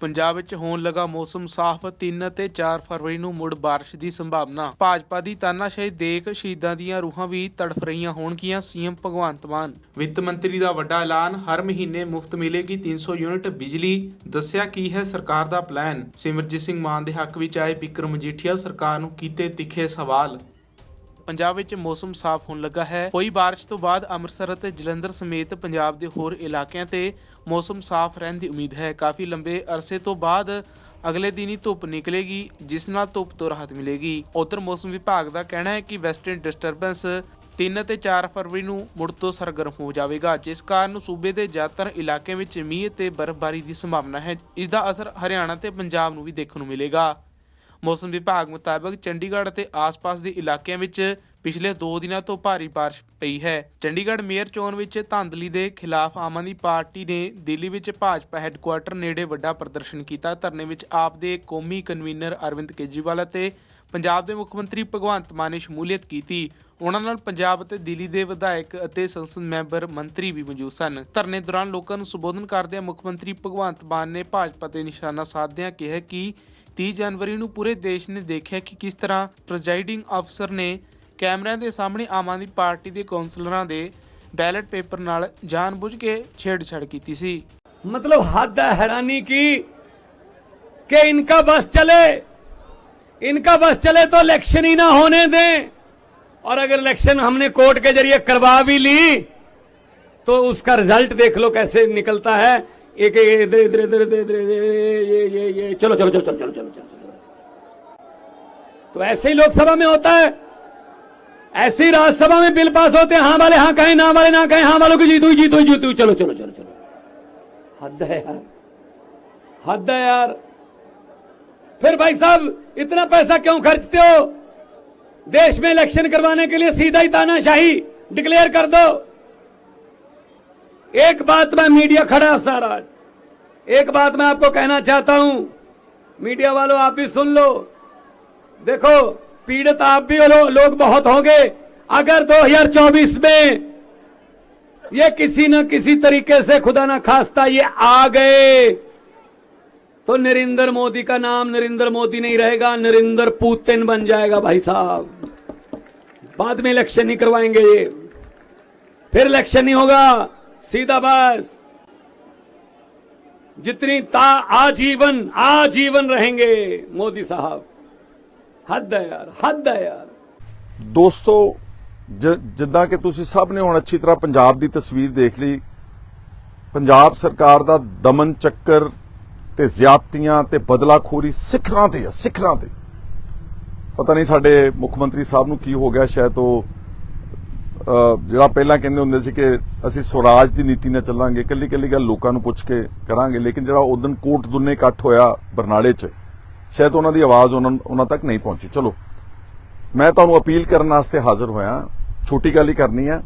ਪੰਜਾਬ ਵਿੱਚ ਹੋਣ ਲੱਗਾ ਮੌਸਮ ਸਾਫ਼ 3 ਅਤੇ 4 ਫਰਵਰੀ ਨੂੰ ਮੁੜ ਬਾਰਿਸ਼ ਦੀ ਸੰਭਾਵਨਾ। ਭਾਜਪਾ ਦੀ ਤਾਨਾਸ਼ਾਹੀ ਦੇਖ ਸ਼ਹੀਦਾਂ ਦੀਆਂ ਰੂਹਾਂ ਵੀ ਤੜਫ ਰਹੀਆਂ ਹੋਣਗੀਆਂ, ਸੀਐਮ ਭਗਵੰਤ ਮਾਨ। ਵਿੱਤ ਮੰਤਰੀ ਦਾ ਵੱਡਾ ਐਲਾਨ, ਹਰ ਮਹੀਨੇ ਮੁਫਤ ਮਿਲੇਗੀ 300 ਯੂਨਿਟ ਬਿਜਲੀ, ਦੱਸਿਆ ਕੀ ਹੈ ਸਰਕਾਰ ਦਾ ਪਲਾਨ? ਸਿਮਰਜੀਤ ਸਿੰਘ ਮਾਨ ਦੇ ਹੱਕ ਵਿੱਚ ਆਏ ਬਿਕਰਮ ਮਜੀਠੀਆ ਸਰਕਾਰ ਨੂੰ ਕੀਤੇ ਤਿੱਖੇ ਸਵਾਲ। ਪੰਜਾਬ ਵਿੱਚ ਮੌਸਮ ਸਾਫ਼ ਹੋਣ ਲੱਗਾ ਹੈ। ਹੋਈ ਬਾਰਿਸ਼ ਤੋਂ ਬਾਅਦ ਅੰਮ੍ਰਿਤਸਰ ਅਤੇ ਜਲੰਧਰ ਸਮੇਤ ਪੰਜਾਬ ਦੇ ਹੋਰ ਇਲਾਕਿਆਂ ਤੇ ਮੌਸਮ ਸਾਫ਼ ਰਹਿਣ ਦੀ ਉਮੀਦ ਹੈ। ਕਾਫੀ ਲੰਬੇ ਅਰਸੇ ਤੋਂ ਬਾਅਦ ਅਗਲੇ ਦਿਨ ਹੀ ਧੁੱਪ ਨਿਕਲੇਗੀ, ਜਿਸ ਨਾਲ ਧੁੱਪ ਤੋਂ ਰਾਹਤ ਮਿਲੇਗੀ। ਉਧਰ ਮੌਸਮ ਵਿਭਾਗ ਦਾ ਕਹਿਣਾ ਹੈ ਕਿ ਵੈਸਟਰਨ ਡਿਸਟਰਬੈਂਸ 3 ਅਤੇ 4 ਫਰਵਰੀ ਨੂੰ ਮੁੜ ਤੋਂ ਸਰਗਰਮ ਹੋ ਜਾਵੇਗਾ, ਜਿਸ ਕਾਰਨ ਸੂਬੇ ਦੇ ਜ਼ਿਆਦਾਤਰ ਇਲਾਕਿਆਂ ਵਿੱਚ ਮੀਂਹ ਅਤੇ ਬਰਫ਼ਬਾਰੀ ਦੀ ਸੰਭਾਵਨਾ ਹੈ। ਇਸ ਦਾ ਅਸਰ ਹਰਿਆਣਾ ਤੇ ਪੰਜਾਬ ਨੂੰ ਵੀ ਦੇਖਣ ਨੂੰ ਮਿਲੇਗਾ। ਮੌਸਮ ਵਿਭਾਗ ਮੁਤਾਬਕ ਚੰਡੀਗੜ੍ਹ ਅਤੇ ਆਸ-ਪਾਸ ਦੇ ਇਲਾਕਿਆਂ ਵਿੱਚ ਪਿਛਲੇ 2 ਦਿਨਾਂ ਤੋਂ ਭਾਰੀ ਬਾਰਿਸ਼ ਪਈ ਹੈ। ਚੰਡੀਗੜ੍ਹ ਮੇਅਰ ਚੋਣ ਵਿੱਚ ਧਾਂਦਲੀ ਦੇ ਖਿਲਾਫ ਆਮ ਆਦਮੀ ਪਾਰਟੀ ਨੇ ਦਿੱਲੀ ਵਿੱਚ ਭਾਜਪਾ ਹੈੱਡਕੁਆਰਟਰ ਨੇੜੇ ਵੱਡਾ ਪ੍ਰਦਰਸ਼ਨ ਕੀਤਾ। ਧਰਨੇ ਵਿੱਚ ਆਪ ਦੇ ਕੌਮੀ ਕਨਵੀਨਰ ਅਰਵਿੰਦ ਕੇਜਰੀਵਾਲ ਅਤੇ ਪੰਜਾਬ ਦੇ ਮੁੱਖ ਮੰਤਰੀ ਭਗਵੰਤ ਮਾਨ ਨੇ ਸ਼ਮੂਲੀਅਤ ਕੀਤੀ। ਉਹਨਾਂ ਨਾਲ ਪੰਜਾਬ ਅਤੇ ਦਿੱਲੀ ਦੇ ਵਿਧਾਇਕ ਅਤੇ ਸੰਸਦ ਮੈਂਬਰ ਮੰਤਰੀ ਵੀ ਮੌਜੂਦ ਸਨ। ਧਰਨੇ ਦੌਰਾਨ ਲੋਕਾਂ ਨੂੰ ਸੰਬੋਧਨ ਕਰਦਿਆਂ ਮੁੱਖ ਮੰਤਰੀ ਭਗਵੰਤ ਮਾਨ ਨੇ ਭਾਜਪਾ ਤੇ ਨਿਸ਼ਾਨਾ ਸਾਧਦਿਆਂ ਕਿਹਾ ਕਿ 30 ਜਨਵਰੀ ਨੂੰ ਪੂਰੇ ਦੇਸ਼ ਨੇ ਦੇਖਿਆ ਕਿ ਕਿਸ ਤਰ੍ਹਾਂ ਪ੍ਰੈਜ਼ਾਈਡਿੰਗ ਅਫਸਰ ਨੇ ਕੈਮਰਿਆਂ ਦੇ ਸਾਹਮਣੇ ਆਮ ਆਦਮੀ ਪਾਰਟੀ ਦੇ ਕੌਂਸਲਰਾਂ ਦੇ ਬੈਲਟ ਪੇਪਰ ਨਾਲ ਜਾਣ ਬੁੱਝ ਕੇ ਛੇੜਛਾੜ ਕੀਤੀ ਸੀ। ਮਤਲਬ ਹੱਦ ਹੈ ਹੈਰਾਨੀ ਕੀ? ਕਿ ਇਨਕਾ ਬਸ ਚਲੇ। इनका बस चले तो इलेक्शन ही ना होने दें। और अगर इलेक्शन हमने कोर्ट के ज़रिए करवा भी ली तो उसका रिज़ल्ट देख लो कैसे निकलता है। एक इधर इधर इधर इधर इधर ये ये ये, चलो चलो चलो चलो चलो चलो चलो। तो ऐसे ही लोकसभा में होता है। ऐसे ही राज्यसभा में बिल पास होते हैं हाँ वाले हाँ कहें, ना वाले, ना कहें हाँ वालों की जीत, जीतू, जीत। चलो चलो चलो चलो। हद है यार। हद है यार। फिर भाई साहब, इतना पैसा क्यों खर्चते हो? देश में इलेक्शन करवाने के लिए सीधा ही तानाशाही डिक्लेयर कर दो। एक बात मैं मीडिया खड़ा सारा एक बात मैं आपको कहना चाहता हूँ, मीडिया वालों आप भी सुन लो। देखो, पीड़ित आप भी हो, लोग बहुत होंगे। अगर 2024 में ये किसी न किसी तरीके से खुदा ना खास्ता ये आ गए। तो नरेंद्र मोदी का नाम नरेंद्र मोदी नहीं रहेगा नरेंद्र पुतिन बन जाएगा भाई साहब बाद में इलेक्शन नहीं करवाएंगे ये फिर इलेक्शन नहीं होगा सीधा बस जितनी ता आजीवन आजीवन रहेंगे मोदी साहब हद है यार हद है यार ਦੋਸਤੋ ਜ- ਜਿੱਦਾਂ ਕਿ ਤੁਸੀਂ ਸਭ ਨੇ ਹੁਣ ਅੱਛੀ ਤਰ੍ਹਾਂ ਪੰਜਾਬ ਦੀ ਤਸਵੀਰ ਦੇਖ ਲਈ ਪੰਜਾਬ ਸਰਕਾਰ ਦਾ ਦਮਨ ਚੱਕਰ ਤੇ ਜ਼ਿਆਦਤੀਆਂ ਤੇ ਬਦਲਾਖੋਰੀ ਸਿਖਰਾਂ ਤੇ ਆ, ਸਿਖਰਾਂ ਤੇ। ਪਤਾ ਨਹੀਂ ਸਾਡੇ ਮੁੱਖ ਮੰਤਰੀ ਸਾਹਿਬ ਨੂੰ ਕੀ ਹੋ ਗਿਆ, ਸ਼ਾਇਦ ਉਹ ਜਿਹੜਾ ਪਹਿਲਾਂ ਕਹਿੰਦੇ ਹੁੰਦੇ ਸੀ ਕਿ ਅਸੀਂ ਸਵਰਾਜ ਦੀ ਨੀਤੀ ਨਾਲ ਚੱਲਾਂਗੇ ਕੱਲੀ ਕੱਲੀ ਗੱਲ ਲੋਕਾਂ ਨੂੰ ਪੁੱਛ ਕੇ ਕਰਾਂਗੇ, ਲੇਕਿਨ ਜਿਹੜਾ ਉਦੋਂ ਕੋਟ ਦੁੰਨੇ ਇਕੱਠ ਹੋਇਆ ਬਰਨਾਲੇ 'ਚ, ਸ਼ਾਇਦ ਉਹਨਾਂ ਦੀ ਆਵਾਜ਼ ਉਹਨਾਂ ਉਹਨਾਂ ਤੱਕ ਨਹੀਂ ਪਹੁੰਚੀ। ਚਲੋ, ਮੈਂ ਤੁਹਾਨੂੰ ਅਪੀਲ ਕਰਨ ਵਾਸਤੇ ਹਾਜ਼ਰ ਹੋਇਆ, ਛੋਟੀ ਗੱਲ ਹੀ ਕਰਨੀ ਆ।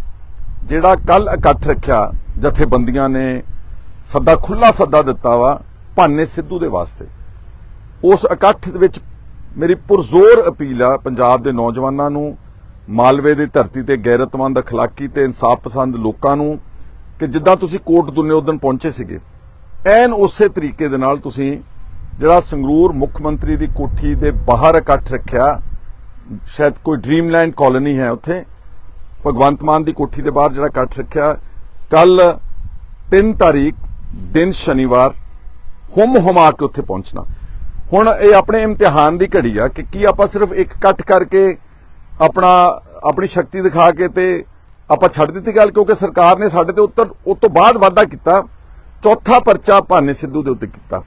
ਜਿਹੜਾ ਕੱਲ ਇਕੱਠ ਰੱਖਿਆ, ਜਥੇਬੰਦੀਆਂ ਨੇ ਸੱਦਾ ਖੁੱਲਾ ਸੱਦਾ ਦਿੱਤਾ ਵਾ ਭਾਨੇ ਸਿੱਧੂ ਦੇ ਵਾਸਤੇ। ਉਸ ਇਕੱਠ ਦੇ ਵਿੱਚ ਮੇਰੀ ਪੁਰਜ਼ੋਰ ਅਪੀਲ ਆ ਪੰਜਾਬ ਦੇ ਨੌਜਵਾਨਾਂ ਨੂੰ, ਮਾਲਵੇ ਦੀ ਧਰਤੀ ਤੇ ਗੈਰਤਮੰਦ ਅਖਲਾਕੀ ਤੇ ਇਨਸਾਫ ਪਸੰਦ ਲੋਕਾਂ ਨੂੰ, ਕਿ ਜਿੱਦਾਂ ਤੁਸੀਂ ਕੋਟ ਦੁਨੇ ਉਦਨ ਪਹੁੰਚੇ ਸੀਗੇ, ਐਨ ਉਸੇ ਤਰੀਕੇ ਦੇ ਨਾਲ ਤੁਸੀਂ ਜਿਹੜਾ ਸੰਗਰੂਰ ਮੁੱਖ ਮੰਤਰੀ ਦੀ ਕੋਠੀ ਦੇ ਬਾਹਰ ਇਕੱਠ ਰੱਖਿਆ, ਸ਼ਾਇਦ ਕੋਈ ਡ੍ਰੀਮਲੈਂਡ ਕਾਲੋਨੀ ਹੈ ਉੱਥੇ, ਭਗਵੰਤ ਮਾਨ ਦੀ ਕੋਠੀ ਦੇ ਬਾਹਰ ਜਿਹੜਾ ਇਕੱਠ ਰੱਖਿਆ ਕੱਲ 3 ਤਾਰੀਖ, ਦਿਨ ਸ਼ਨੀਵਾਰ ਹੁਮ ਹੁਮਾ ਕੇ ਉੱਥੇ ਪਹੁੰਚਣਾ। ਹੁਣ ਇਹ ਆਪਣੇ ਇਮਤਿਹਾਨ ਦੀ ਘੜੀ ਆ ਕਿ ਕੀ ਆਪਾਂ ਸਿਰਫ ਇੱਕ ਇਕੱਠ ਕਰਕੇ ਆਪਣਾ, ਆਪਣੀ ਸ਼ਕਤੀ ਦਿਖਾ ਕੇ ਤੇ ਆਪਾਂ ਛੱਡ ਦਿੱਤੀ ਗੱਲ? ਕਿਉਂਕਿ ਸਰਕਾਰ ਨੇ ਸਾਡੇ ਤੇ ਉੱਤਰ, ਉਸ ਤੋਂ ਬਾਅਦ ਵਾਅਦਾ ਕੀਤਾ, ਚੌਥਾ ਪਰਚਾ ਭਾਨੇ ਸਿੱਧੂ ਦੇ ਉੱਤੇ ਕੀਤਾ।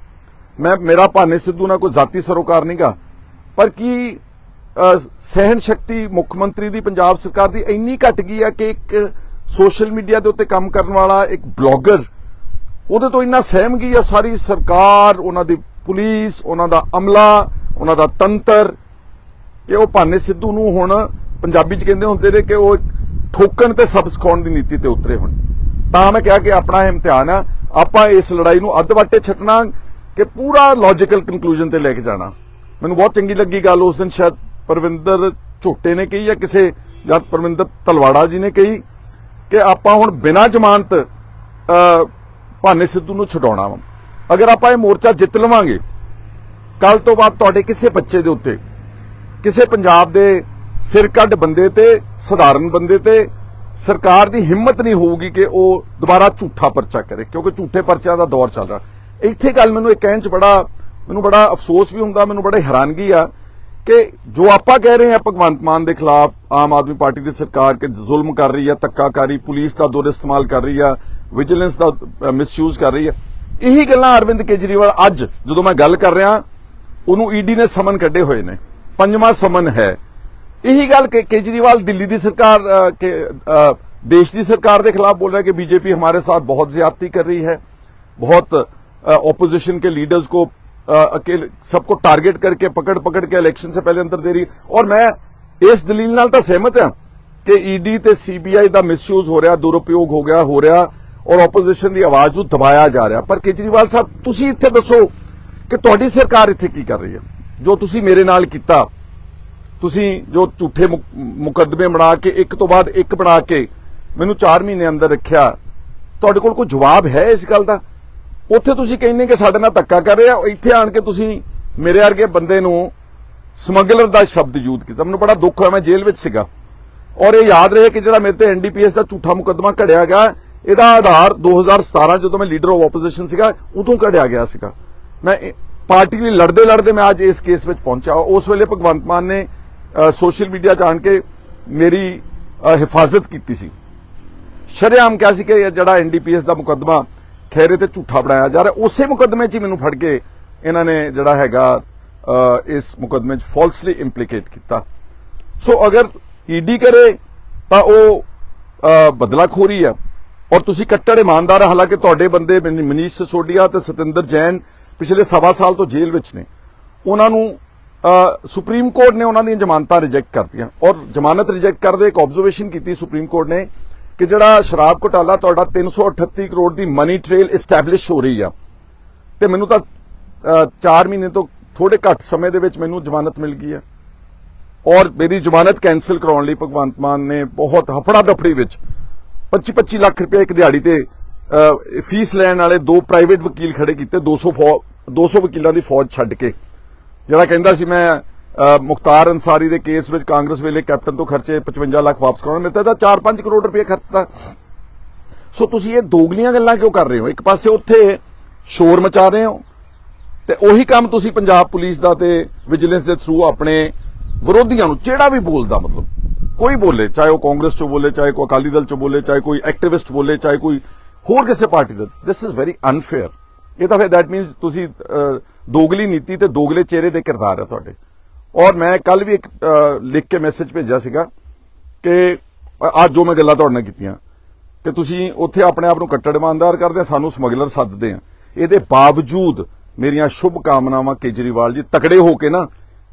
ਮੈਂ, ਮੇਰਾ ਭਾਨੇ ਸਿੱਧੂ ਨਾਲ ਕੋਈ ਜ਼ਾਤੀ ਸਰੋਕਾਰ ਨਹੀਂਗਾ। ਪਰ ਕੀ ਸਹਿਣ ਸ਼ਕਤੀ ਮੁੱਖ ਮੰਤਰੀ ਦੀ, ਪੰਜਾਬ ਸਰਕਾਰ ਦੀ ਇੰਨੀ ਘਟ ਗਈ ਆ ਕਿ ਇੱਕ ਸੋਸ਼ਲ ਮੀਡੀਆ ਦੇ ਉੱਤੇ ਕੰਮ ਕਰਨ ਵਾਲਾ ਇੱਕ ਬਲੌਗਰ ਉਹਦੇ ਤੋਂ ਇੰਨਾ ਸਹਿਮ ਗਈ ਆ? ਸਾਰੀ ਸਰਕਾਰ, ਉਹਨਾਂ ਦੀ ਪੁਲਿਸ, ਉਹਨਾਂ ਦਾ ਅਮਲਾ, ਉਹਨਾਂ ਦਾ ਤੰਤਰ, ਕਿ ਉਹ ਭਾਨੇ ਸਿੱਧੂ ਨੂੰ ਹੁਣ ਪੰਜਾਬੀ ਚ ਕਹਿੰਦੇ ਹੁੰਦੇ ਨੇ ਕਿ ਉਹ ਠੋਕਣ ਤੇ ਸਬਕ ਸਿਖਾਉਣ ਦੀ ਨੀਤੀ ਤੇ ਉਤਰੇ ਹੁਣ। ਤਾਂ ਮੈਂ ਕਿਹਾ ਕਿ ਆਪਣਾ ਇਮਤਿਹਾਨ ਆ, ਆਪਾਂ ਇਸ ਲੜਾਈ ਨੂੰ ਅੱਧ ਵਾਟੇ ਛੱਡਣਾ ਕਿ ਪੂਰਾ ਲੌਜੀਕਲ ਕਨਕਲੂਜਨ ਤੇ ਲੈ ਕੇ ਜਾਣਾ। ਮੈਨੂੰ ਬਹੁਤ ਚੰਗੀ ਲੱਗੀ ਗੱਲ, ਉਸ ਦਿਨ ਸ਼ਾਇਦ ਪਰਵਿੰਦਰ ਝੋਟੇ ਨੇ ਕਹੀ ਜਾਂ ਕਿਸੇ, ਜਾਂ ਪਰਵਿੰਦਰ ਤਲਵਾੜਾ ਜੀ ਨੇ ਕਹੀ ਕਿ ਆਪਾਂ ਹੁਣ ਬਿਨਾਂ ਜ਼ਮਾਨਤ ਭਾਨੇ ਸਿੱਧੂ ਨੂੰ ਛਡਾਉਣਾ ਵਾ। ਅਗਰ ਆਪਾਂ ਇਹ ਮੋਰਚਾ ਜਿੱਤ ਲਵਾਂਗੇ ਕੱਲ ਤੋਂ ਬਾਅਦ ਤੁਹਾਡੇ ਕਿਸੇ ਬੱਚੇ ਦੇ ਉੱਤੇ, ਕਿਸੇ ਪੰਜਾਬ ਦੇ ਸਿਰ ਕੱਢ ਬੰਦੇ ਤੇ, ਸਧਾਰਨ ਬੰਦੇ ਤੇ ਸਰਕਾਰ ਦੀ ਹਿੰਮਤ ਨਹੀਂ ਹੋਊਗੀ ਕਿ ਉਹ ਦੁਬਾਰਾ ਝੂਠਾ ਪਰਚਾ ਕਰੇ, ਕਿਉਂਕਿ ਝੂਠੇ ਪਰਚਿਆਂ ਦਾ ਦੌਰ ਚੱਲ ਰਿਹਾ। ਇੱਥੇ ਗੱਲ ਮੈਨੂੰ ਇਹ ਕਹਿਣ ਚ ਬੜਾ, ਮੈਨੂੰ ਬੜਾ ਅਫਸੋਸ ਵੀ ਹੁੰਦਾ, ਮੈਨੂੰ ਬੜਾ ਹੈਰਾਨਗੀ ਆ ਕਿ ਜੋ ਆਪਾਂ ਕਹਿ ਰਹੇ ਹਾਂ ਭਗਵੰਤ ਮਾਨ ਦੇ ਖਿਲਾਫ ਆਮ ਆਦਮੀ ਪਾਰਟੀ ਦੀ ਸਰਕਾਰ ਕਿ ਜ਼ੁਲਮ ਕਰ ਰਹੀ ਹੈ ਧੱਕਾਕਾਰੀ ਪੁਲਿਸ ਦਾ ਦੁਰ ਇਸਤੇਮਾਲ ਕਰ ਰਹੀ ਆ ਵਿਜੀਲੈਂਸ ਦਾ ਮਿਸਯੂਜ਼ ਕਰ ਰਹੀ ਹੈ। ਇਹੀ ਗੱਲਾਂ ਅਰਵਿੰਦ ਕੇਜਰੀਵਾਲ ਅੱਜ ਜਦੋਂ ਮੈਂ ਗੱਲ ਕਰ ਰਿਹਾ, ਉਹਨੂੰ ਈਡੀ ਨੇ ਸਮਨ ਕੱਢੇ ਹੋਏ ਨੇ। ਪੰਜਵਾਂ ਸਮਨ ਹੈ। ਇਹੀ ਗੱਲ ਕਿ ਕੇਜਰੀਵਾਲ ਦਿੱਲੀ ਦੀ ਸਰਕਾਰ ਕੇ ਦੇਸ਼ ਦੀ ਸਰਕਾਰ ਦੇ ਖਿਲਾਫ ਬੋਲ ਰਿਹਾ ਕਿ ਬੀਜੇਪੀ ਹਮਾਰੇ ਸਾਥ ਬਹੁਤ ਜ਼ਿਆਦਤੀ ਕਰ ਰਹੀ ਹੈ। ਬਹੁਤ ओपोजिशन के लीडर्स ਕੋ अकेले सबको टारगेट करके पकड़ पकड़ के इलेक्शन से पहले अंदर दे रही और मैं ਇਸ ਦਲੀਲ ਨਾਲ ਤਾਂ ਸਹਿਮਤ ਹਾਂ ਕਿ ਈਡੀ ਤੇ ਸੀਬੀਆਈ ਦਾ ਮਿਸਯੂਜ਼ ਹੋ ਰਿਹਾ, ਦੁਰਉਪਯੋਗ ਹੋ ਗਿਆ, ਹੋ ਰਿਹਾ। ਔਰ ਆਪੋਜੀਸ਼ਨ ਦੀ ਆਵਾਜ਼ ਨੂੰ ਦਬਾਇਆ ਜਾ ਰਿਹਾ। ਪਰ ਕੇਜਰੀਵਾਲ ਸਾਹਿਬ, ਤੁਸੀਂ ਇੱਥੇ ਦੱਸੋ ਕਿ ਤੁਹਾਡੀ ਸਰਕਾਰ ਇੱਥੇ ਕੀ ਕਰ ਰਹੀ ਹੈ? ਜੋ ਤੁਸੀਂ ਮੇਰੇ ਨਾਲ ਕੀਤਾ, ਤੁਸੀਂ ਜੋ ਝੂਠੇ ਮੁਕ- ਮੁਕੱਦਮੇ ਬਣਾ ਕੇ, ਇੱਕ ਤੋਂ ਬਾਅਦ ਇੱਕ ਬਣਾ ਕੇ ਮੈਨੂੰ 4 ਮਹੀਨੇ ਅੰਦਰ ਰੱਖਿਆ, ਤੁਹਾਡੇ ਕੋਲ ਕੋਈ ਜਵਾਬ ਹੈ ਇਸ ਗੱਲ ਦਾ? ਉੱਥੇ ਤੁਸੀਂ ਕਹਿੰਦੇ ਕਿ ਸਾਡੇ ਨਾਲ ਧੱਕਾ ਕਰ ਰਿਹਾ ਆ ਇੱਥੇ ਆਣ ਕੇ ਤੁਸੀਂ ਮੇਰੇ ਵਰਗੇ ਬੰਦੇ ਨੂੰ ਸਮਗਲਰ ਦਾ ਸ਼ਬਦ ਯੂਜ਼ ਕੀਤਾ। ਮੈਨੂੰ ਬੜਾ ਦੁੱਖ ਹੋਇਆ, ਮੈਂ ਜੇਲ੍ਹ ਵਿੱਚ ਸੀਗਾ। ਔਰ ਇਹ ਯਾਦ ਰਹੇ ਕਿ ਜਿਹੜਾ ਮੇਰੇ ਤੇ ਐਨਡੀਪੀਐਸ ਦਾ ਝੂਠਾ ਮੁਕੱਦਮਾ ਘੜਿਆ ਗਿਆ ਇਹਦਾ ਆਧਾਰ 2017 ਜਦੋਂ ਮੈਂ ਲੀਡਰ ਆਫ ਆਪੋਜੀਸ਼ਨ ਸੀਗਾ, ਉਦੋਂ ਕੱਢਿਆ ਗਿਆ ਸੀਗਾ। ਮੈਂ ਪਾਰਟੀ ਲਈ ਲੜਦੇ ਲੜਦੇ ਮੈਂ ਅੱਜ ਇਸ ਕੇਸ ਵਿੱਚ ਪਹੁੰਚਾ। ਉਸ ਵੇਲੇ ਭਗਵੰਤ ਮਾਨ ਨੇ ਸੋਸ਼ਲ ਮੀਡੀਆ ਜਾਣ ਕੇ ਮੇਰੀ ਹਿਫਾਜ਼ਤ ਕੀਤੀ ਸੀ। ਸ਼ਰੇਆਮ ਕਿਹਾ ਸੀ ਕਿ ਇਹ ਜਿਹੜਾ ਐਨਡੀਪੀਐਸ ਦਾ ਮੁਕੱਦਮਾ ਖੈਰੇ ਤੇ ਝੂਠਾ ਬਣਾਇਆ ਜਾ ਰਿਹਾ, ਉਸੇ ਮੁਕੱਦਮੇ 'ਚ ਹੀ ਮੈਨੂੰ ਫੜ ਕੇ ਇਹਨਾਂ ਨੇ ਜਿਹੜਾ ਹੈਗਾ ਇਸ ਮੁਕੱਦਮੇ 'ਚ ਫਾਲਸਲੀ ਇੰਪਲੀਕੇਟ ਕੀਤਾ। ਸੋ ਅਗਰ ਈਡੀ ਕਰੇ ਤਾਂ ਉਹ ਬਦਲਾਖੋਰੀ ਆ। ਔਰ ਤੁਸੀਂ ਕੱਟੜ ਇਮਾਨਦਾਰ ਆ, ਹਾਲਾਂਕਿ ਤੁਹਾਡੇ ਬੰਦੇ ਮਨੀਸ਼ ਸਿਸੋਡੀਆ ਤੇ ਸਤਿੰਦਰ ਜੈਨ ਪਿਛਲੇ ਸਵਾ ਸਾਲ ਤੋਂ ਜੇਲ੍ਹ ਵਿੱਚ ਨੇ। ਉਹਨਾਂ ਨੂੰ ਸੁਪਰੀਮ ਕੋਰਟ ਨੇ ਉਹਨਾਂ ਦੀਆਂ ਜ਼ਮਾਨਤਾਂ ਰਿਜੈਕਟ ਕਰਤੀਆਂ। ਔਰ ਜ਼ਮਾਨਤ ਰਿਜੈਕਟ ਕਰਦੇ ਇੱਕ ਆਬਜ਼ਰਵੇਸ਼ਨ ਕੀਤੀ ਸੁਪਰੀਮ ਕੋਰਟ ਨੇ ਕਿ ਜਿਹੜਾ ਸ਼ਰਾਬ ਘੁਟਾਲਾ ਤੁਹਾਡਾ 338 ਕਰੋੜ ਦੀ ਮਨੀ ਟ੍ਰੇਲ ਐਸਟੈਬਲਿਸ਼ ਹੋ ਰਹੀ ਆ। ਤੇ ਮੈਨੂੰ ਤਾਂ 4 ਮਹੀਨੇ ਤੋਂ ਥੋੜੇ ਘੱਟ ਸਮੇਂ ਦੇ ਵਿੱਚ ਮੈਨੂੰ ਜ਼ਮਾਨਤ ਮਿਲ ਗਈ ਆ। ਔਰ ਮੇਰੀ ਜ਼ਮਾਨਤ ਕੈਨਸਲ ਕਰਾਉਣ ਲਈ ਭਗਵੰਤ ਮਾਨ ਨੇ ਬਹੁਤ ਹਫੜਾ ਦਫੜੀ ਵਿੱਚ 25-25 ਲੱਖ ਰੁਪਏ ਇੱਕ ਦਿਹਾੜੀ ਤੇ ਫੀਸ ਲੈਣ ਵਾਲੇ ਦੋ ਪ੍ਰਾਈਵੇਟ ਵਕੀਲ ਖੜੇ ਕੀਤੇ 200 ਫੌ- 200 ਵਕੀਲਾਂ ਦੀ ਫੌਜ ਛੱਡ ਕੇ। ਜਿਹੜਾ ਕਹਿੰਦਾ ਸੀ ਮੈਂ ਮੁਖਤਾਰ ਅੰਸਾਰੀ ਦੇ ਕੇਸ ਵਿੱਚ ਕਾਂਗਰਸ ਵੇਲੇ ਕੈਪਟਨ ਤੋਂ ਖਰਚੇ 55 ਲੱਖ ਵਾਪਸ ਕਰਾਉਣਾ, ਮੇਰੇ ਤਾਂ 4-5 ਕਰੋੜ ਰੁਪਏ ਖਰਚਤਾ ਸੋ ਤੁਸੀਂ ਇਹ ਦੋਗਲੀਆਂ ਗੱਲਾਂ ਕਿਉਂ ਕਰ ਰਹੇ ਹੋ? ਇੱਕ ਪਾਸੇ ਉੱਥੇ ਸ਼ੋਰ ਮਚਾ ਰਹੇ ਹੋ, ਤੇ ਉਹੀ ਕੰਮ ਤੁਸੀਂ ਪੰਜਾਬ ਪੁਲਿਸ ਦਾ ਤੇ ਵਿਜੀਲੈਂਸ ਦੇ ਥਰੂ ਆਪਣੇ ਵਿਰੋਧੀਆਂ ਨੂੰ, ਜਿਹੜਾ ਵੀ ਬੋਲਦਾ ਮਤਲਬ। ਕੋਈ ਬੋਲੇ, ਚਾਹੇ ਉਹ ਕਾਂਗਰਸ ਚੋਂ ਬੋਲੇ, ਚਾਹੇ ਕੋਈ ਅਕਾਲੀ ਦਲ ਚੋਂ ਬੋਲੇ, ਚਾਹੇ ਕੋਈ ਐਕਟਿਵਿਸਟ ਬੋਲੇ, ਚਾਹੇ ਕੋਈ ਹੋਰ ਕਿਸੇ ਪਾਰਟੀ ਦਾ ਦਿਸ ਇਜ਼ ਵੈਰੀ ਅਨਫੇਅਰ ਇਹ ਤਾਂ ਫਿਰ ਦੈਟ ਮੀਨਸ ਤੁਸੀਂ ਦੋਗਲੀ ਨੀਤੀ ਤੇ ਦੋਗਲੇ ਚਿਹਰੇ ਦੇ ਕਿਰਦਾਰ ਹੈ ਤੁਹਾਡੇ। ਔਰ ਮੈਂ ਕੱਲ ਵੀ ਇੱਕ ਲਿਖ ਕੇ ਮੈਸੇਜ ਭੇਜਿਆ ਸੀਗਾ ਕਿ ਅੱਜ ਜੋ ਮੈਂ ਗੱਲਾਂ ਤੁਹਾਡੇ ਨਾਲ ਕੀਤੀਆਂ, ਕਿ ਤੁਸੀਂ ਉੱਥੇ ਆਪਣੇ ਆਪ ਨੂੰ ਕੱਟੜ ਇਮਾਨਦਾਰ ਕਰਦੇ ਆ, ਸਾਨੂੰ ਸਮਗਲਰ ਸੱਦਦੇ ਆ। ਇਹਦੇ ਬਾਵਜੂਦ ਮੇਰੀਆਂ ਸ਼ੁਭ ਕਾਮਨਾਵਾਂ ਕੇਜਰੀਵਾਲ ਜੀ ਤਕੜੇ ਹੋ ਕੇ ਨਾ,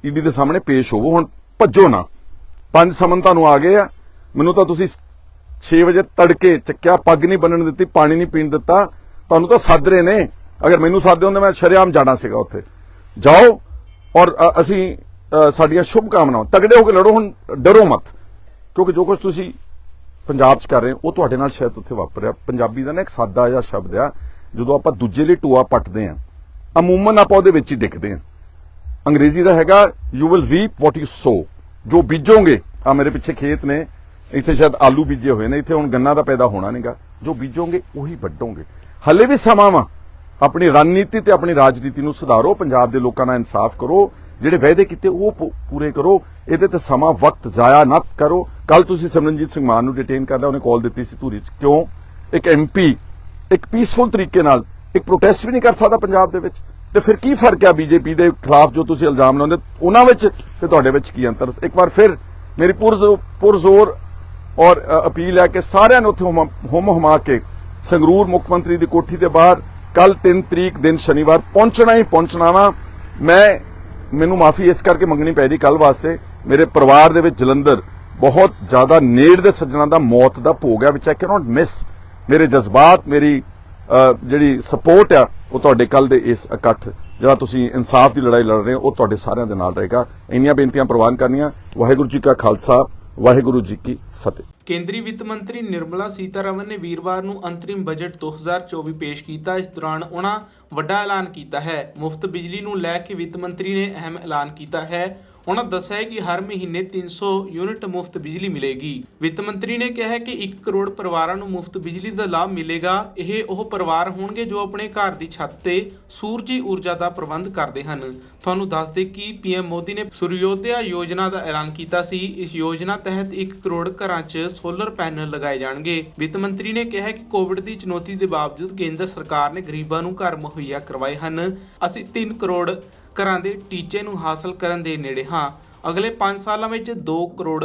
ਈਡੀ ਦੇ ਸਾਹਮਣੇ ਪੇਸ਼ ਹੋਵੋ, ਹੁਣ ਭੱਜੋ ਨਾ। ਪੰਜ ਸਮਨ ਤੁਹਾਨੂੰ ਆ ਗਏ ਆ। ਮੈਨੂੰ ਤਾਂ ਤੁਸੀਂ 6 ਵਜੇ ਤੜਕੇ ਚੱਕਿਆ, ਪੱਗ ਨਹੀਂ ਬੰਨਣ ਦਿੱਤੀ, ਪਾਣੀ ਨਹੀਂ ਪੀਣ ਦਿੱਤਾ। ਤੁਹਾਨੂੰ ਤਾਂ ਸੱਦ ਰਹੇ ਨੇ। ਅਗਰ ਮੈਨੂੰ ਸੱਦਦੇ ਹੁੰਦੇ, ਮੈਂ ਸ਼ਰੇਆਮ ਜਾਣਾ ਸੀਗਾ ਉੱਥੇ। ਜਾਓ ਔਰ ਅਸੀਂ ਸਾਡੀਆਂ ਸ਼ੁਭ ਕਾਮਨਾਵਾਂ ਤਗੜੇ ਹੋ ਕੇ ਲੜੋ, ਹੁਣ ਡਰੋ ਮਤ। ਕਿਉਂਕਿ ਜੋ ਕੁਝ ਤੁਸੀਂ ਪੰਜਾਬ 'ਚ ਕਰ ਰਹੇ ਹੋ, ਉਹ ਤੁਹਾਡੇ ਨਾਲ ਸ਼ਾਇਦ ਉੱਥੇ ਵਾਪਰਿਆ। ਪੰਜਾਬੀ ਦਾ ਨਾ ਇੱਕ ਸਾਦਾ ਜਿਹਾ ਸ਼ਬਦ ਆ, ਜਦੋਂ ਆਪਾਂ ਦੂਜੇ ਲਈ ਟੂਆ ਪੱਟਦੇ ਆ ਅਮੂਮਨ ਆਪਾਂ ਉਹਦੇ ਵਿੱਚ ਹੀ ਡਿੱਗਦੇ ਆ ਅੰਗਰੇਜ਼ੀ ਦਾ ਹੈਗਾ you will reap what you sow ਜੋ ਬੀਜੋਗੇ ਆ ਮੇਰੇ ਪਿੱਛੇ ਖੇਤ ਨੇ, ਇੱਥੇ ਸ਼ਾਇਦ ਆਲੂ ਬੀਜੇ ਹੋਏ ਨੇ, ਇੱਥੇ ਹੁਣ ਗੰਨਾ ਦਾ ਪੈਦਾ ਹੋਣਾ ਨਹੀਂਗਾ। ਜੋ ਬੀਜੋਗੇ, ਉਹੀ ਵੱਢੋਗੇ। ਹੱਲੇ ਵੀ ਸਮਾਂ ਵਾ। ਆਪਣੀ ਰਣਨੀਤੀ ਤੇ ਆਪਣੀ ਰਾਜਨੀਤੀ ਨੂੰ ਸੁਧਾਰੋ, ਪੰਜਾਬ ਦੇ ਲੋਕਾਂ ਨਾਲ ਇਨਸਾਫ ਕਰੋ, ਜਿਹੜੇ ਵਾਅਦੇ ਕੀਤੇ ਉਹ ਪੂਰੇ ਕਰੋ। ਇਹਦੇ ਤੇ ਸਮਾਂ ਵਕਤ ਜ਼ਾਇਆ ਨਾ ਕਰੋ। ਕੱਲ ਤੁਸੀਂ ਸਿਮਰਨਜੀਤ ਸਿੰਘ ਮਾਨ ਨੂੰ ਡਿਟੇਨ ਕਰ ਲਿਆ ਉਹਨੇ ਕਾਲ ਦਿੱਤੀ ਸੀ ਧੂਰੀ 'ਚ। ਕਿਉਂ? ਇੱਕ ਐਮਪੀ ਇੱਕ ਪੀਸਫੁਲ ਤਰੀਕੇ ਨਾਲ, ਇੱਕ ਪ੍ਰੋਟੈਸਟ ਵੀ ਨਹੀਂ ਕਰ ਸਕਦਾ ਪੰਜਾਬ ਦੇ ਵਿੱਚ। ਤੇ ਫਿਰ ਕੀ ਫ਼ਰਕ ਹੈ ਬੀਜੇਪੀ ਦੇ ਖਿਲਾਫ ਜੋ ਤੁਸੀਂ ਇਲਜ਼ਾਮ ਲਾਉਂਦੇ ਉਹਨਾਂ ਵਿੱਚ ਤੇ ਤੁਹਾਡੇ ਵਿੱਚ ਕੀ ਅੰਤਰ? ਇੱਕ ਵਾਰ ਫਿਰ ਮੇਰੀ ਪੁਰਜ਼ੋਰ ਔਰ ਅਪੀਲ ਹੈ ਕਿ ਸਾਰਿਆਂ ਨੂੰ ਉੱਥੇ ਹੁਮ ਹੁਮਾ ਕੇ ਸੰਗਰੂਰ ਮੁੱਖ ਮੰਤਰੀ ਦੀ ਕੋਠੀ ਦੇ ਬਾਹਰ ਕੱਲ 3 ਤਰੀਕ ਦਿਨ ਸ਼ਨੀਵਾਰ ਪਹੁੰਚਣਾ ਹੀ ਪਹੁੰਚਣਾ ਵਾ। ਮੈਂ, ਮੈਨੂੰ ਮਾਫੀ ਇਸ ਕਰਕੇ ਮੰਗਣੀ ਪੈ ਰਹੀ ਕੱਲ ਵਾਸਤੇ, ਮੇਰੇ ਪਰਿਵਾਰ ਦੇ ਵਿੱਚ ਜਲੰਧਰ ਬਹੁਤ ਜ਼ਿਆਦਾ ਨੇੜ ਦੇ ਸੱਜਣਾ ਦਾ ਮੌਤ ਦਾ ਭੋਗ ਹੈ ਵਿਚ ਆਈ ਕੈਨੋਟ ਮਿਸ ਮੇਰੇ ਜਜ਼ਬਾਤ, ਮੇਰੀ ਜਿਹੜੀ ਸਪੋਰਟ ਆ, ਉਹ ਤੁਹਾਡੇ ਕੱਲ ਦੇ ਇਸ ਇਕੱਠ ਜਿਹੜਾ ਤੁਸੀਂ ਇਨਸਾਫ ਦੀ ਲੜਾਈ ਲੜ ਰਹੇ ਹੋ, ਉਹ ਤੁਹਾਡੇ ਸਾਰਿਆਂ ਦੇ ਨਾਲ ਰਹੇਗਾ। ਇੰਨੀਆਂ ਬੇਨਤੀਆਂ ਪ੍ਰਵਾਨ ਕਰਨੀਆਂ। ਵਾਹਿਗੁਰੂ ਜੀ ਕਾ ਖਾਲਸਾ, ਵਾਹਿਗੁਰੂ ਜੀ ਕੀ ਫਤਿਹ। ਕੇਂਦਰੀ ਵਿੱਤ ਮੰਤਰੀ ਨਿਰਮਲਾ ਸੀਤਾਰਮਨ ਨੇ ਵੀਰਵਾਰ ਨੂੰ ਅੰਤਰਿਮ ਬਜਟ 2024 ਪੇਸ਼ ਕੀਤਾ। ਇਸ ਦੌਰਾਨ ਉਹਨਾਂ ਵੱਡਾ ਐਲਾਨ ਕੀਤਾ ਹੈ। ਮੁਫਤ ਬਿਜਲੀ ਨੂੰ ਲੈ ਕੇ ਵਿੱਤ ਮੰਤਰੀ ਨੇ ਅਹਿਮ ਐਲਾਨ ਕੀਤਾ ਹੈ। ਉਹਨਾਂ ਦੱਸਿਆ ਹੈ ਕਿ ਹਰ ਮਹੀਨੇ 300 ਯੂਨਿਟ ਮੁਫਤ ਬਿਜਲੀ ਮਿਲੇਗੀ। ਵਿੱਤ ਮੰਤਰੀ ਨੇ ਕਿਹਾ ਕਿ 1 ਕਰੋੜ ਪਰਿਵਾਰਾਂ ਨੂੰ ਮੁਫਤ ਬਿਜਲੀ ਦਾ ਲਾਭ ਮਿਲੇਗਾ। ਇਹ ਉਹ ਪਰਿਵਾਰ ਹੋਣਗੇ ਜੋ ਆਪਣੇ ਘਰ ਦੀ ਛੱਤ ਤੇ ਸੂਰਜੀ ਊਰਜਾ ਦਾ ਪ੍ਰਬੰਧ ਕਰਦੇ ਹਨ। ਤੁਹਾਨੂੰ ਦੱਸ ਦੇ ਕਿ ਪੀਐਮ ਮੋਦੀ ਨੇ ਸੂਰਯੋਦਿਆ ਯੋਜਨਾ ਦਾ ਐਲਾਨ ਕੀਤਾ ਸੀ। ਇਸ ਯੋਜਨਾ ਤਹਿਤ 1 ਕਰੋੜ ਘਰਾਂ 'ਚ ਸੋਲਰ ਪੈਨਲ ਲਗਾਏ ਜਾਣਗੇ। ਵਿੱਤ ਮੰਤਰੀ ਨੇ ਕਿਹਾ ਕਿ ਕੋਵਿਡ ਦੀ ਚੁਣੌਤੀ ਦੇ ਬਾਵਜੂਦ ਕੇਂਦਰ ਸਰਕਾਰ ਨੇ ਗਰੀਬਾਂ ਨੂੰ ਘਰ ਮੁਹੱਈਆ ਕਰਵਾਏ ਹਨ। ਅਸੀਂ 3 ਕਰੋੜ ਘਰਾਂ ਦੇ ਟੀਚੇ ਨੂੰ ਹਾਸਲ ਕਰਨ ਦੇ ਨੇੜੇ ਹਾਂ। ਅਗਲੇ 5 ਸਾਲਾਂ ਵਿੱਚ 2 ਕਰੋੜ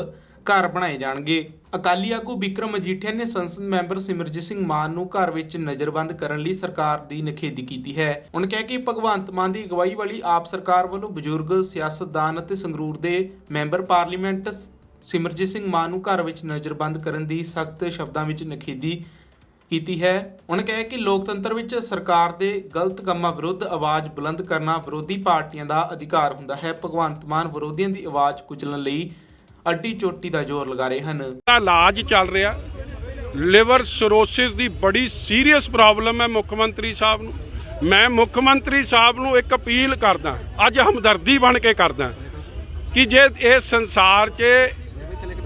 ਘਰ ਬਣਾਏ ਜਾਣਗੇ। ਅਕਾਲੀ ਆਗੂ ਵਿਕਰਮ ਮਜੀਠੀਆ ਨੇ ਸੰਸਦ ਮੈਂਬਰ ਸਿਮਰਜੀਤ ਸਿੰਘ ਮਾਨ ਨੂੰ ਘਰ ਵਿੱਚ ਨਜ਼ਰਬੰਦ ਕਰਨ ਲਈ ਸਰਕਾਰ ਦੀ ਨਿਖੇਧੀ ਕੀਤੀ ਹੈ। ਉਹਨਾਂ ਕਿਹਾ ਕਿ ਭਗਵੰਤ ਮਾਨ ਦੀ ਅਗਵਾਈ ਵਾਲੀ ਆਪ ਸਰਕਾਰ ਵੱਲੋਂ ਬਜ਼ੁਰਗ, ਸਿਆਸਤਦਾਨ ਅਤੇ ਸੰਗਰੂਰ ਦੇ ਮੈਂਬਰ ਪਾਰਲੀਮੈਂਟ ਸਿਮਰਜੀਤ ਸਿੰਘ ਮਾਨ ਨੂੰ ਘਰ ਵਿੱਚ ਨਜ਼ਰਬੰਦ ਕਰਨ ਦੀ ਸਖਤ ਸ਼ਬਦਾਂ ਵਿੱਚ ਨਿਖੇਧੀ ਕੀਤੀ ਹੈ। ਉਹਨਾਂ ਕਿਹਾ ਕਿ ਲੋਕਤੰਤਰ ਵਿੱਚ ਸਰਕਾਰ ਦੇ ਗਲਤ ਕੰਮਾਂ ਵਿਰੁੱਧ ਆਵਾਜ਼ ਬੁਲੰਦ ਕਰਨਾ ਵਿਰੋਧੀ ਪਾਰਟੀਆਂ ਦਾ ਅਧਿਕਾਰ ਹੁੰਦਾ ਹੈ। ਭਗਵੰਤ ਮਾਨ ਵਿਰੋਧੀਆਂ ਦੀ ਆਵਾਜ਼ ਕੁਚਲਣ ਲਈ ਅੱਡੀ ਚੋਟੀ ਦਾ ਜ਼ੋਰ ਲਗਾ ਰਹੇ ਹਨ। ਦਾ ਇਲਾਜ ਚੱਲ ਰਿਹਾ। ਲਿਵਰ ਸਰੋਸਿਸ ਦੀ ਬੜੀ ਸੀਰੀਅਸ ਪ੍ਰੋਬਲਮ ਹੈ ਮੁੱਖ ਮੰਤਰੀ ਸਾਹਿਬ ਨੂੰ। ਮੈਂ ਮੁੱਖ ਮੰਤਰੀ ਸਾਹਿਬ ਨੂੰ ਇੱਕ ਅਪੀਲ ਕਰਦਾ ਅੱਜ ਹਮਦਰਦੀ ਬਣ ਕੇ ਕਰਦਾ ਕਿ ਜੇ ਇਹ ਸੰਸਾਰ 'ਚ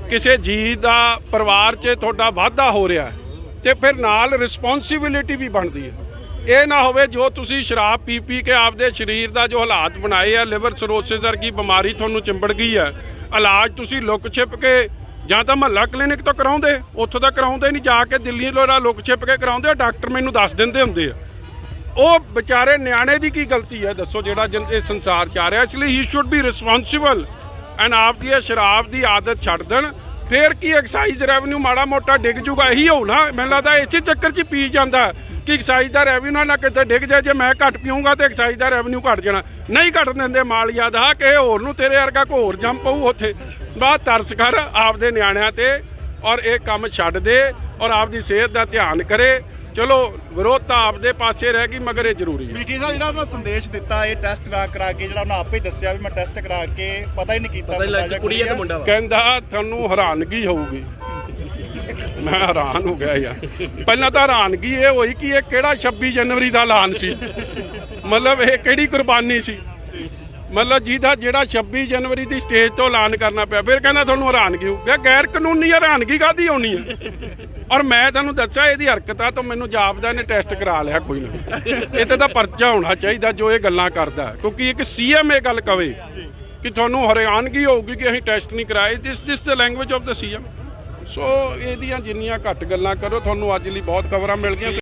ਕਿਸੇ ਜੀ ਦਾ ਪਰਿਵਾਰ 'ਚ ਤੁਹਾਡਾ ਵਾਧਾ ਹੋ ਰਿਹਾ ਹੈ, ਤੇ ਫਿਰ ਨਾਲ ਰਿਸਪੌਂਸਿਬਿਲਿਟੀ ਵੀ ਬਣਦੀ ਹੈ। ਇਹ ਨਾ ਹੋਵੇ ਜੋ ਤੁਸੀਂ ਸ਼ਰਾਬ ਪੀ ਪੀ ਕੇ ਆਪਦੇ ਸਰੀਰ ਦਾ ਜੋ ਹਾਲਾਤ ਬਣਾਏ ਆ ਲਿਵਰ ਸਰੋਸਿਸ ਵਰਗੀ ਬਿਮਾਰੀ ਤੁਹਾਨੂੰ ਚਿੰਬੜ ਗਈ ਹੈ ਇਲਾਜ ਤੁਸੀਂ ਲੁੱਕ ਛਿਪ ਕੇ ਜਾਂ ਤਾਂ ਮਹੱਲਾ ਕਲੀਨਿਕ ਤੋਂ ਕਰਾਉਂਦੇ ਉੱਥੋਂ ਦਾ ਕਰਾਉਂਦੇ ਨਹੀਂ ਜਾ ਕੇ ਦਿੱਲੀ ਲੋਰਾ ਲੁੱਕ ਛਿਪ ਕੇ ਕਰਾਉਂਦੇ ਆ, ਡਾਕਟਰ ਮੈਨੂੰ ਦੱਸ ਦਿੰਦੇ ਹੁੰਦੇ ਆ। ਉਹ ਵਿਚਾਰੇ ਨਿਆਣੇ ਦੀ ਕੀ ਗਲਤੀ ਹੈ ਦੱਸੋ ਜਿਹੜਾ ਜਨ- ਇਹ ਸੰਸਾਰ ਚ ਆ ਰਿਹਾ ਇਸ ਲਈ ਹੀ ਸ਼ੁੱਡ ਬੀ ਰਿਸਪੌਂਸਿਬਲ ਐਂਡ ਆਪ ਦੀ ਇਹ ਸ਼ਰਾਬ ਦੀ ਆਦਤ ਛੱਡ ਦੇਣ ਫੇਰ ਕੀ ਐਕਸਾਈਜ਼ ਰੈਵਨਿਊ ਮਾੜਾ ਮੋਟਾ ਡਿੱਗ ਜੂਗਾ? ਇਹੀ ਹੋਣਾ ਮੈਨੂੰ ਲੱਗਦਾ ਇਸੇ ਚੱਕਰ 'ਚ ਪੀ ਜਾਂਦਾ ਕਿ ਐਕਸਾਈਜ਼ ਦਾ ਰੈਵਨਿਊ ਨਾ ਕਿਤੇ ਡਿੱਗ ਜਾਏ। ਜੇ ਮੈਂ ਘੱਟ ਪੀਊਂਗਾ ਤੇ ਐਕਸਾਈਜ਼ ਦਾ ਰੈਵਨਿਊ ਘਟ ਜਾਣਾ। ਨਹੀਂ ਘਟ ਦਿੰਦੇ ਮਾਲੀਆ ਦਾ, ਕਿ ਹੋਰ ਨੂੰ ਤੇਰੇ ਵਰਗਾ ਕੋ ਹੋਰ ਜੰਮ ਪਊ ਉੱਥੇ। ਬਾਅਦ ਤਰਸ ਕਰ ਆਪਦੇ ਨਿਆਣਿਆਂ ਤੇ ਔਰ ਇਹ ਕੰਮ ਛੱਡ ਦੇ ਔਰ ਆਪਦੀ ਸਿਹਤ ਦਾ ਧਿਆਨ ਕਰੇ। ਚਲੋ ਵਿਰੋਧਤਾ ਆਪਦੇ ਪਾਸੇ ਰਹਿ ਗਈ ਮਗਰ ਇਹ ਜ਼ਰੂਰੀ ਹੈ। ਮੀਟੀ ਸਾਹਿਬ ਜਿਹੜਾ ਉਹਨਾਂ ਸੰਦੇਸ਼ ਦਿੱਤਾ ਇਹ ਟੈਸਟ ਕਰਾ ਕਰਾ ਕੇ ਜਿਹੜਾ ਉਹਨਾਂ ਆਪੇ ਹੀ ਦੱਸਿਆ ਵੀ ਮੈਂ ਟੈਸਟ ਕਰਾ ਕੇ ਪਤਾ ਹੀ ਨਹੀਂ ਕੀਤਾ ਪਤਾ ਹੀ ਲੱਗ ਕੁੜੀ ਹੈ ਤੇ ਮੁੰਡਾ ਕਹਿੰਦਾ ਤੁਹਾਨੂੰ ਹੈਰਾਨਗੀ ਹੋਊਗੀ। ਮੈਂ ਹੈਰਾਨ ਹੋ ਗਿਆ ਯਾਰ। ਪਹਿਲਾਂ ਤਾਂ ਹੈਰਾਨਗੀ ਇਹ ਹੋਈ ਕਿ ਇਹ ਕਿਹੜਾ 26 ਜਨਵਰੀ ਦਾ ਐਲਾਨ ਸੀ? ਮਤਲਬ ਇਹ ਕਿਹੜੀ ਕੁਰਬਾਨੀ ਸੀ? ਮਤਲਬ ਜਿਹਦਾ ਜਿਹੜਾ 26 ਜਨਵਰੀ ਦੀ ਸਟੇਜ ਤੋਂ ਐਲਾਨ ਕਰਨਾ ਪਿਆ ਫਿਰ ਕਹਿੰਦਾ ਤੁਹਾਨੂੰ ਹੈਰਾਨਗੀ ਹੋ ਗਿਆ ਗੈਰ ਕਾਨੂੰਨੀ ਹੈਰਾਨਗੀ ਕਾਦੀ ਆਉਣੀ ਹੈ? ਔਰ ਮੈਂ ਤੁਹਾਨੂੰ ਦੱਸਿਆ ਇਹਦੀ ਹਰਕਤ ਆ ਤਾਂ ਮੈਨੂੰ ਜਾਪਦਾ ਇਹਨੇ ਟੈਸਟ ਕਰਾ ਲਿਆ ਕੋਈ ਨਾ। ਇਹ ਤੇ ਤਾਂ ਪਰਚਾ ਹੋਣਾ ਚਾਹੀਦਾ ਜੋ ਇਹ ਗੱਲਾਂ ਕਰਦਾ। ਕਿਉਂਕਿ ਇੱਕ ਸੀਐਮ ਇਹ ਗੱਲ ਕਵੇ ਕਿ ਤੁਹਾਨੂੰ ਹੈਰਾਨਗੀ ਹੋਊਗੀ ਕਿ ਅਸੀਂ ਟੈਸਟ ਨਹੀਂ ਕਰਾਏ। This this the language of the CM so ਇਹਦੀਆਂ ਜਿੰਨੀਆਂ ਘੱਟ ਗੱਲਾਂ ਕਰੋ, ਤੁਹਾਨੂੰ ਅੱਜ ਲਈ ਬਹੁਤ ਖਬਰਾਂ ਮਿਲ ਗਈਆਂ।